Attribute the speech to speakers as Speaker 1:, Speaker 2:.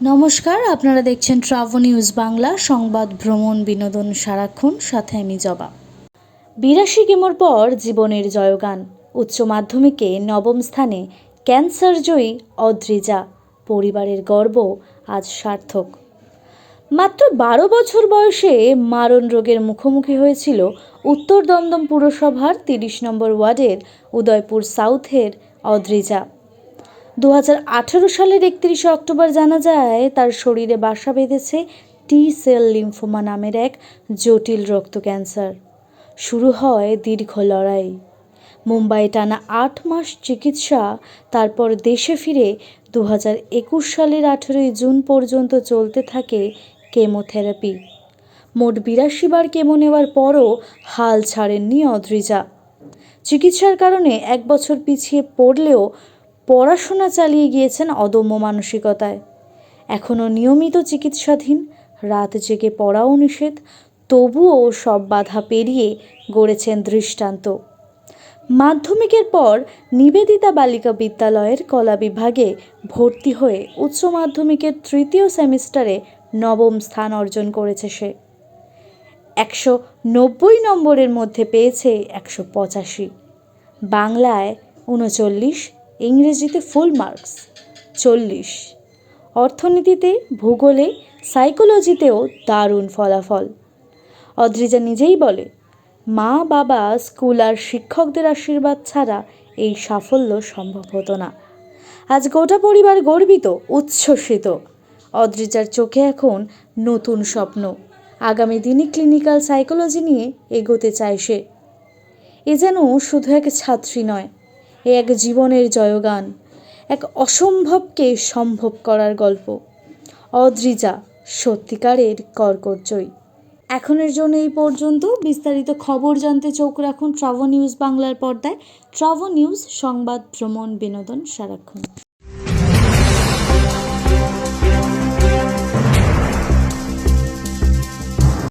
Speaker 1: নমস্কার, আপনারা দেখছেন ট্রাভো নিউজ বাংলা, সংবাদ, ভ্রমণ, বিনোদন, সারাক্ষণ, সাথে আমি জবা। বিরাশি কেমোর পর জীবনের জয়গান। উচ্চ মাধ্যমিকে নবম স্থানে ক্যান্সার জয়ী অদ্রিজা। পরিবারের গর্ব আজ সার্থক। মাত্র বারো বছর বয়সে মারণ রোগের মুখোমুখি হয়েছিল উত্তর দমদম পুরসভার তিরিশ নম্বর ওয়ার্ডের উদয়পুর সাউথের অদ্রিজা। দু হাজার আঠেরো সালের একত্রিশে অক্টোবর জানা যায়, তার শরীরে বাসা বেঁধেছে টি সেল লিম্ফোমা নামের এক জটিল রক্ত ক্যান্সার। শুরু হয় দীর্ঘ লড়াই। মুম্বাই টানা আট মাস চিকিৎসা, তারপর দেশে ফিরে দু একুশ সালের আঠেরোই জুন পর্যন্ত চলতে থাকে কেমোথেরাপি। মোট বিরাশি বার কেমো নেওয়ার পরও হাল ছাড়েননি অদ্রিজা। চিকিৎসার কারণে এক বছর পিছিয়ে পড়লেও পড়াশোনা চালিয়ে গিয়েছেন অদম্য মানসিকতায়। এখনও নিয়মিত চিকিৎসাধীন, রাত জেগে পড়াও নিষেধ, তবুও সব বাধা পেরিয়ে গড়েছেন দৃষ্টান্ত। মাধ্যমিকের পর নিবেদিতা বালিকা বিদ্যালয়ের কলা বিভাগে ভর্তি হয়ে উচ্চ মাধ্যমিকের তৃতীয় সেমিস্টারে নবম স্থান অর্জন করেছে সে। একশো নব্বই নম্বরের মধ্যে পেয়েছে একশো পঁচাশি। বাংলায় উনচল্লিশ ইংরেজিতে ফুল মার্কস চল্লিশ। অর্থনীতিতে, ভূগোলে সাইকোলজিতেও দারুণ ফলাফল। অদ্রিজা নিজেই বলে, মা, বাবা স্কুল আর শিক্ষকদের আশীর্বাদ ছাড়া এই সাফল্য সম্ভব হতো না। আজ গোটা পরিবার গর্বিত, উচ্ছ্বসিত। অদ্রিজার চোখে এখন নতুন স্বপ্ন। আগামী দিনে ক্লিনিক্যাল সাইকোলজি নিয়ে এগোতে চায় সে। এ যেন শুধু এক ছাত্রী নয় এ এক জীবনের জয়গান, এক অসম্ভবকে সম্ভব করার গল্প। অদ্রিজা, সত্যিকারের কর্কর্যই এখনের জন্য এই পর্যন্ত। বিস্তারিত খবর জানতে চোখ রাখুন ট্রাভো নিউজ বাংলার পর্দায়। ট্রাভো নিউজ সংবাদ, ভ্রমণ, বিনোদন, সারাক্ষণ।